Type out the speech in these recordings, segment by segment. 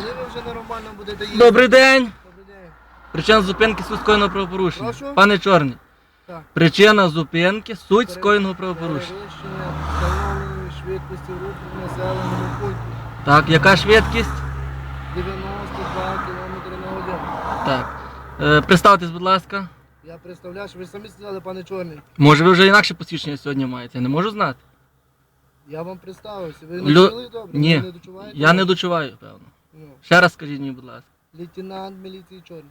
Коли ви вже нормально будете їхати? Добрий день. Добрий день. Причина зупинки суть скоєного правопорушення. Прошу? Пане Чорний. Так. Причина зупинки суть скоєного правопорушення. Перевищення встановленої швидкості руху в населеному пункті. Так, яка швидкість? 92 км на годину. Так. Е, представтесь, будь ласка. Я представляю, що ви самі сказали, пане Чорний. Може ви вже інакше посвідчення сьогодні маєте? Я не можу знати. Я вам представився. Ви не Лю- чули добре? Ні. Ви не дочуваєте? Я не дочуваю, певно. Ну, Ще раз скажіть мені, будь ласка. лейтенант міліції Чорний.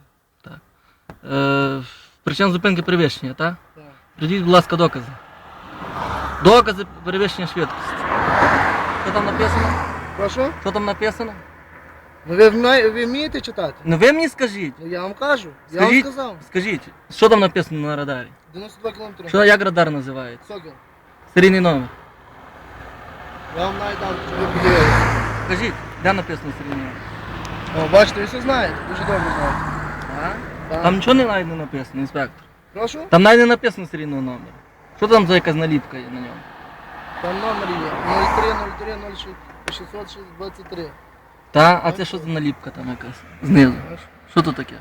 Е, причина зупинки перевищення, так? Так. Придіть, будь ласка, докази. Докази перевищення швидкості. Що там написано? Прошу? Що там написано? Ну, ви, вмі- ви вмієте читати? Ну ви мені скажіть. Ну я вам кажу. Я Скажіть. вам сказав. Скажіть, що там написано на радарі? 92 км. Що як радар називається? Сокіл. Серійний номер. Я вам навіть дам, щоб ви подивилися. Скажіть, де написано серійний номер? О, бачите, ви все знаєте. Дуже добре знаєте. Так. Там нічого не навіть не написано, інспектор. Прошу? Там навіть не написано серійного номера. Що там за якась наліпка є на ньому? Там номер є 03 03 623. Та, а це що за наліпка там якась? Знизу. Що тут таке?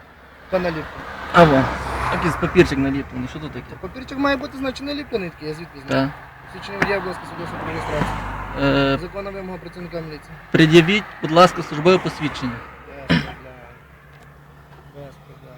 Та наліпка. А во. Якийсь папірчик наліплений, що тут таке? Папірчик має бути, значить, наліплений такий, я звідки знаю. Та. Свідчення водія, будь ласка, свідоцтво про реєстрацію. Е, Законна вимога працівника міліції. пред'явіть, будь ласка, службове посвідчення. Без проблем. Без проблем.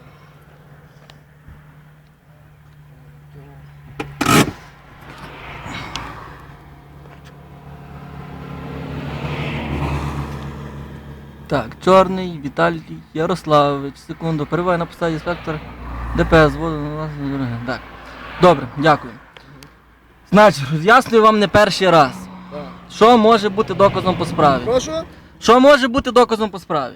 Так, чорний Віталій Ярославович. Секунду, перебуває на посаді інспектор ДПС. воду- Так. Добре, дякую. Значить, роз'яснюю вам не перший раз. Так. Що може бути доказом по справі? Прошу? Що може бути доказом по справі?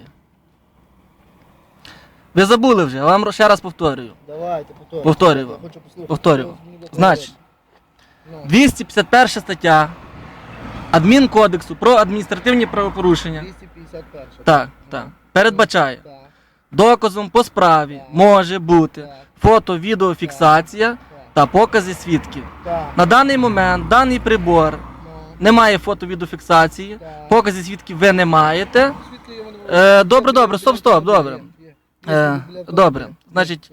Ви забули вже, я вам ще раз повторюю. Давайте, повторюю. Повторюю Я хочу послухати. Повторюю. Що мені буде Значить, говорити? 251 стаття Адмінкодексу про адміністративні правопорушення. Ну, 251. Так, так. Передбачає. Так, Доказом по справі може бути так, фото, відеофіксація так, та покази свідків. так. На даний момент даний прибор Ну, немає фото відеофіксації, покази свідків ви не маєте. Е, добре, добре, стоп, стоп, добре. Е, добре, значить,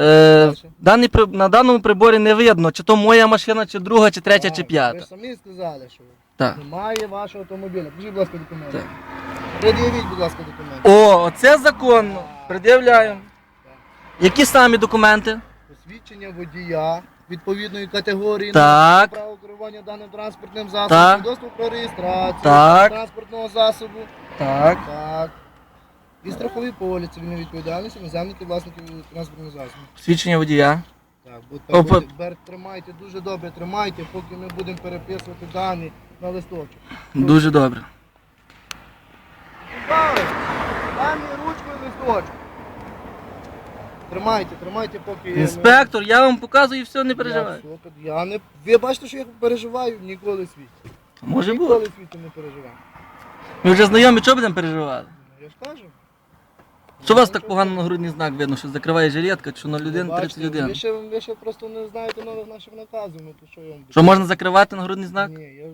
Е, даний, при- на даному приборі не видно, чи то моя машина, чи друга, чи третя, чи Ви п'ята. ж самі сказали, що Так. немає вашого автомобіля. Покажіть, будь ласка, документи. Так. Пред'явіть, будь ласка, документи. О, це законно. Пред'являю. Які самі документи? Посвідчення водія відповідної категорії Так. на право керування даним транспортним засобом, Так. свідоцтво про реєстрацію Так. транспортного засобу. Так. Так. І страховий поліс цивільної відповідальності наземників власників транспортного засобу. Свідчення водія. Так, будь, О, будь, бер, тримайте, дуже добре тримайте, поки ми будемо переписувати дані на листочок. Дуже добре. Палець, дай мені ручку і листочок. Тримайте, тримайте, поки я не- Інспектор, я вам показую і все, не Я, переживай. все, я не... Ви бачите, що я переживаю? Ніколи в світі. Може Ніколи бути. в світі не переживаю. Ми вже знайомі, чого будемо переживати? Ну, Я ж кажу. Що у вас так погано на грудний знак видно, що закриває жилетка, що на людину Бачите, 31? Ви ще, ви ще просто не знаєте нових наших наказів, ну то що я вам буду? Що можна закривати на грудний знак? Ні, я,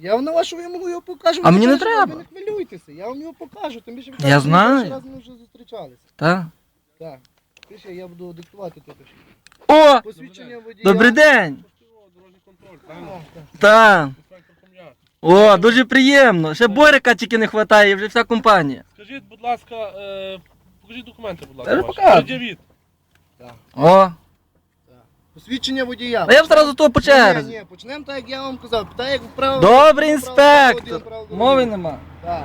я вам на вашу вимогу його покажу. А ви мені не треба. Ви не хвилюйтеся, я вам його покажу, тим більше ви кажете, що знаю. перший раз ми вже зустрічалися. Так. Так. Пише, я буду диктувати тут. О! Посвідчення водія. Добрий день! Дорожній контроль, О, правильно? так. Інспектор. О, дуже приємно. Ще Борика тільки не вистачає, і вже вся компанія. Скажіть, будь ласка, е, покажіть документи, будь ласка. ваші. показую. Пред'явіть. О, Посвідчення водія. а я б зразу того по Ні, черзі. ні, почнемо так, як я вам казав. Так, як вправо. Добрий інспектор. Мови нема. Так.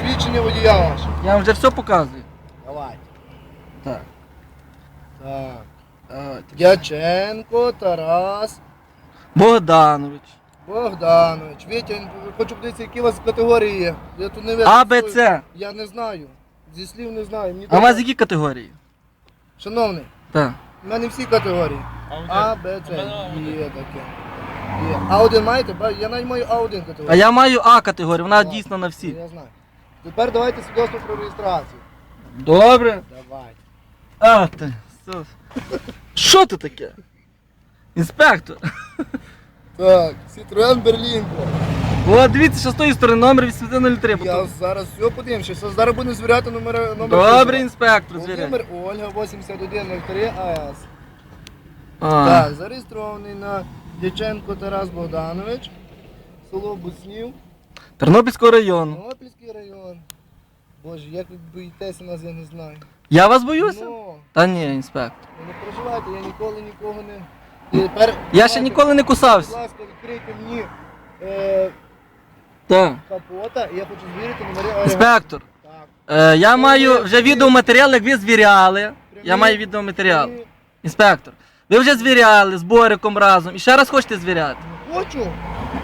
Свідчення водія ваше. Я вам вже все показую. Давайте. Так. Так. Дяченко, Тарас, Богданович. Богданович. Вітя, хочу подивитися, які у вас категорії є. Я тут не видно. А, Б, С. Я не знаю. Зі слів не знаю. Мені А у треба- вас які категорії? Шановний, Так. у мене всі категорії. А, Б, С. А в А один. Є таке. Є. А1 маєте? Ба- Я навіть маю А1 категорію. А я маю А категорію, вона Так, дійсна на всі. Я знаю. Тепер давайте свідоцтво про реєстрацію. Добре. Давайте. А, ти. Що- Що це таке? Інспектор. Так, Citroen Berlingo. О, дивіться, що з тої сторони номер 8103. Я зараз все подивимося. Що зараз будемо звіряти номер номер. Добре, інспектор, звіряй. Володимир Ольга 8103 АС. А, Так, зареєстрований на Дяченко Тарас Богданович. Село Буснів, Тернопільського району. Тернопільський район. Боже, як ви боїтеся нас, я не знаю. Я вас боюся? Ну, Та ні, інспектор. ви не переживайте, я ніколи нікого не. І тепер, Я ще ніколи не Будь кусався. ласка, відкрийте мені е, Так. капота, і я хочу звірити номери агрегату. Інспектор, Так. е, я маю вже відеоматеріал, як ви звіряли. Я маю відеоматеріал. Прямі- Інспектор, ви вже звіряли з Бориком разом. І ще раз хочете звіряти? Хочу.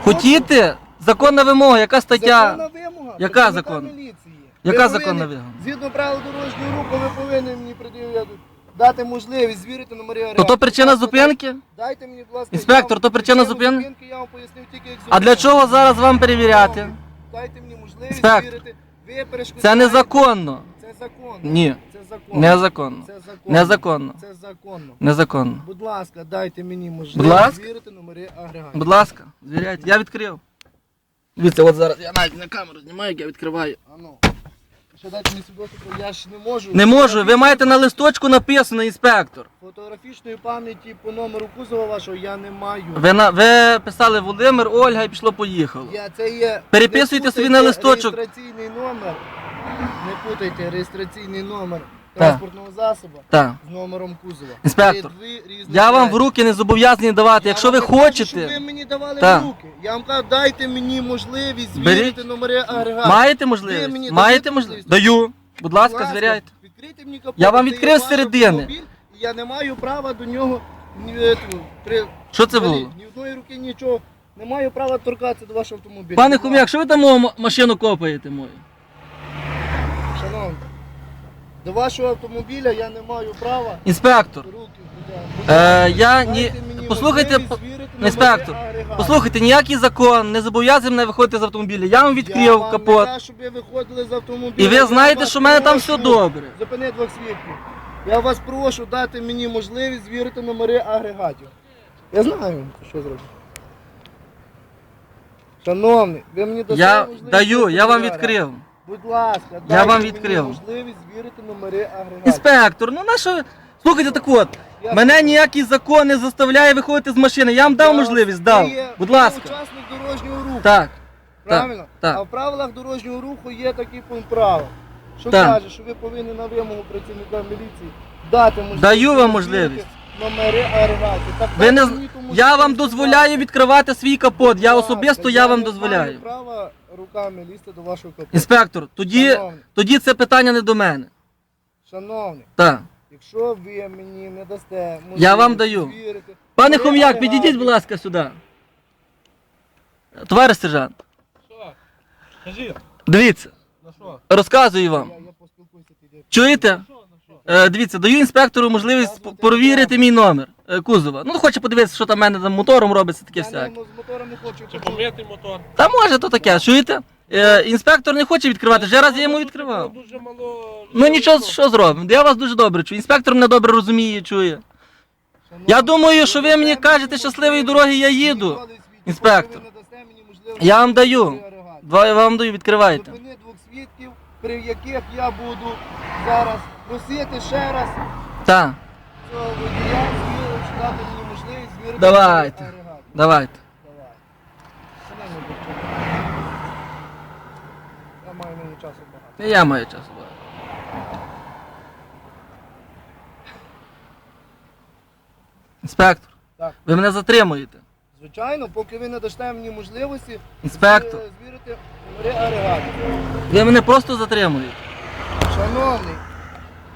Хотіте? Законна вимога, яка стаття? Законна вимога. Яка працівника законна? міліції. Яка законна вимога? Згідно правил дорожнього руху, ви повинні мені пред'являти, дати можливість звірити номери То агрегату. то причина зупинки? Дайте мені, будь ласка, Інспектор, то причина причину зупинки? Я вам пояснив тільки як А для чого зараз вам перевіряти? Дайте мені можливість Інспектор, звірити. Ви перешкоджаєте. Це незаконно. Це законно. Ні. Це законно. Незаконно. Це законно. Незаконно. Це законно. Незаконно. Будь ласка, дайте мені можливість звірити номери агрегатів. Будь ласка, звіряйте. Я відкрив. Дивіться, от зараз я навіть на камеру знімаю, як я відкриваю. А ну. Мені свідоцтво, я ж не можу. Не можу, ви маєте на листочку написано, інспектор. Фотографічної пам'яті по номеру кузова вашого я не маю. Ви, на, ви писали Володимир, Ольга і пішло поїхало. Я, це є... Переписуйте не собі путайте на листочок. Реєстраційний номер. Не путайте реєстраційний номер. Транспортного засобу Так. з номером кузова. Інспектор, Це дві різні Я вам в речі. руки не зобов'язаний давати. Я Якщо ви не кажу, щоб хочете, ви мені давали Так. в руки. Я вам кажу, дайте мені можливість Беріть. звірити номери агрегату. маєте Ви можливість? мені Маєте даєте можливість? можливість? Даю. Будь ласка, звіряйте. Відкрийте мені капот. Я вам Це відкрив ваш середини. автомобіль, і Я не маю права до нього ні, е, ту, при, Що це взагалі, було? ні одної руки нічого. Не маю права торкатися до вашого автомобіля. Пане Хом'як, що ви там мою м- машину копаєте мою? До вашого автомобіля я не маю права Інспектор, руки. е, я ні. Дайте мені Послухайте, можливість звірити інспектор, послухайте, ніякий закон не зобов'язує мене виходити з автомобіля. Я вам Я відкрив вам капот. Не щоб ви виходили з автомобіля. І ви Я знаєте, вас що в мене там все добре. Зупини двох свідків. Я вас прошу дати мені можливість звірити номери агрегатів. Я знаю, що зробити. Шановний, ви мені дасте Я можливість даю, звірити я вам номери відкрив. Будь ласка, Я дайте вам мені відкрив. можливість звірити номери агрегатів. Інспектор, ну на що? Слухайте, так от, Я- мене ніякий закон не заставляє виходити з машини. Я вам дав можливість, ви дав. є- Будь ви є ласка. учасник дорожнього руху. Так. Правильно? так. А в правилах дорожнього руху є такий пункт права. Що Так. каже, що ви повинні на вимогу працівника міліції дати можливість. Даю вам можливість. Номери агрегатів. Так Ви не з- Я вам дозволяю відкривати свій капот. Я особисто я вам дозволяю. права руками лізти до вашого капоту. Інспектор, тоді, Шановний, тоді це питання не до мене. шановний, Так. якщо ви мені не дасте можливість Я вам даю. звірити Пане Хом'як, підійдіть, будь ласка, сюди. Товариш сержант, Що? Дивіться, на що? розказую вам. Я, я поспілкуюся тоді. Чуєте? На що? Е, дивіться, даю інспектору можливість п- перевірити мій номер е, кузова. Ну, хоче подивитися, що там в мене там мотором робиться, таке Я всяке. не, з мотором не хочу. Чи помити мотор? Та може то таке, чуєте? Е, інспектор не хоче відкривати, вже раз я йому відкривав. Дуже мало... Ну нічого, що зробимо? Я вас дуже добре чую. Інспектор мене добре розуміє, чує. Шановний, Я думаю, що ви мені кажете, щасливої дороги, я їду. Інспектор. Я вам даю. Два я вам даю, відкривайте. Зупини двох свідків, при яких я буду зараз просити ще раз Так, цього водія звірити, дати мені можливість звірити Давайте. агрегат. давайте. Давай. Шановний доктор. Я маю мені часу багато. І Я маю час. Інспектор, Так. ви мене затримуєте. Звичайно, поки ви не дасте мені можливості Інспектор, зві- звірити номери агрегатів. ви мене просто затримуєте. Шановний,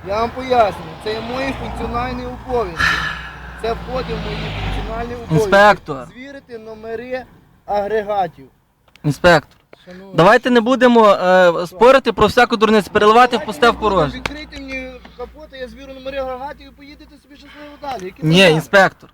я вам пояснюю, це є мої функціональні обов'язки. Це входить в мої функціональні обов'язки. Інспектор. Звірити номери агрегатів. Інспектор, Шановний. давайте не будемо е, спорити про всяку дурницю, переливати в пусте в порожнє. Відкрийте мені капота, я звірю номери агрегатів і поїдете собі щасливо далі. Які Ні, проблеми? інспектор.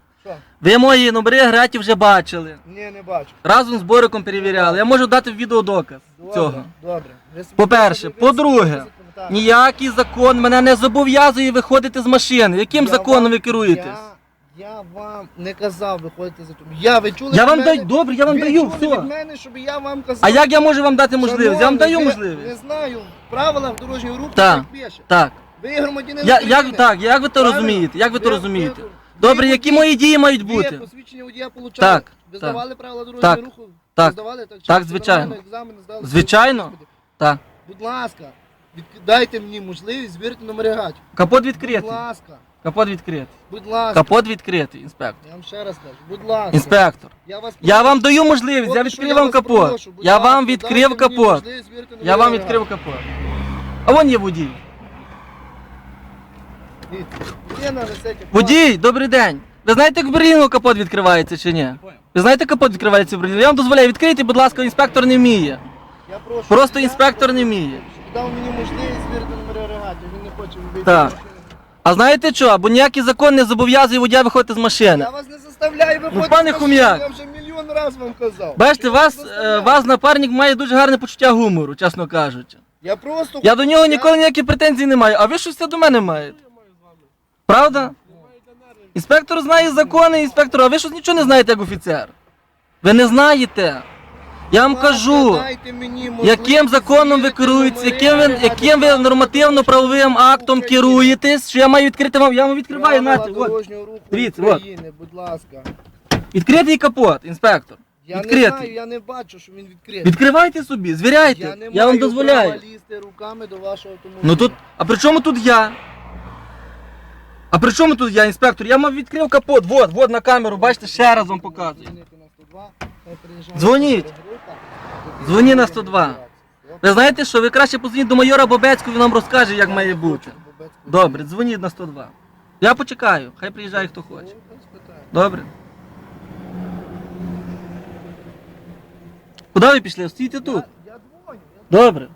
Ви мої номери граті вже бачили. Ні, не бачу. Разом з Бориком перевіряли. Я можу дати відеодоказ Добре, цього. добре. Ви собі- По-перше. По-друге. Ніякий закон мене не зобов'язує виходити з машини. Яким Я законом вам- ви керуєтесь? Я Я вам не казав виходити за тим. Я ви чули Я від вам мене? даю, добре, я вам Ви даю, чули від мене, щоб я вам казав. А як я можу вам дати можливість? Я вам Шановний, даю можливість. Не знаю, в правилах дорожнього руху Так. так пише. Так. Ви громадянин Я, України. як, так, як ви то Правильно? розумієте? Як ви то розумієте? Добре, які мої дії мають бути? посвідчення водія получали? Так, Ви так. здавали правила дорожнього Так, руху? Ви так, Здавали, так, так, Чи звичайно. нормально екзамени здали? Звичайно. Господи. Так. Будь ласка, від- дайте мені можливість звірити номери гачу. Капот Будь відкритий. ласка, Капот відкритий. будь ласка. Капот відкритий, інспектор. Я вам ще раз кажу, будь ласка. Інспектор. Я вас Я вам даю можливість, я відкрив вам капот. Я вам відкрив капот. Я вам відкрив капот. А вон є водій. Дивіться, Людина несе капот. Водій, добрий день. Ви знаєте, як в Берліну капот відкривається чи ні? Ви знаєте, як капот відкривається в Берліну? Я вам дозволяю відкрити, будь ласка, інспектор не вміє. Я прошу. Просто інспектор не вміє. Дав мені можливість звірити номери регатів. Він не хоче вийти. Так. А знаєте що? Бо ніякий закон не зобов'язує водія виходити з машини. Я вас не заставляю виходити. Ну, пане з машини, Хом'як. Я вже мільйон разів вам казав. Бачите, вас е, вас напарник має дуже гарне почуття гумору, чесно кажучи. Я просто... Я до нього ніколи ніяких претензій не маю, а ви щось все до мене маєте. Правда? Інспектор знає закони, інспектор, а ви щось нічого не знаєте як офіцер. Ви не знаєте. Я вам кажу, яким законом ви керуєтесь, яким ви, яким ви нормативно-правовим актом керуєтесь, що я маю відкрити вам, я вам відкриваю, Правила от. Дивіться, от. Будь ласка. Відкритий капот, інспектор. Я не Відкритий. знаю, я не бачу, що він відкритий. Відкривайте собі, звіряйте. Я не Я, маю вам дозволяю. права лізти руками до вашого автомобіля. Ну тут, а при чому тут я? А при чому тут я, інспектор? Я мав відкрив капот, вот, вот на камеру, бачите, ще раз вам показую. Дзвонити на 102, хай приїжджає Дзвоніть. Дзвоні на 102. Ви знаєте що, ви краще позвоніть до майора Бобецького, він вам розкаже, як має бути. Добре, дзвоніть на 102. Я почекаю, хай приїжджає хто хоче. Добре. Куди ви пішли? Стійте тут. Добре.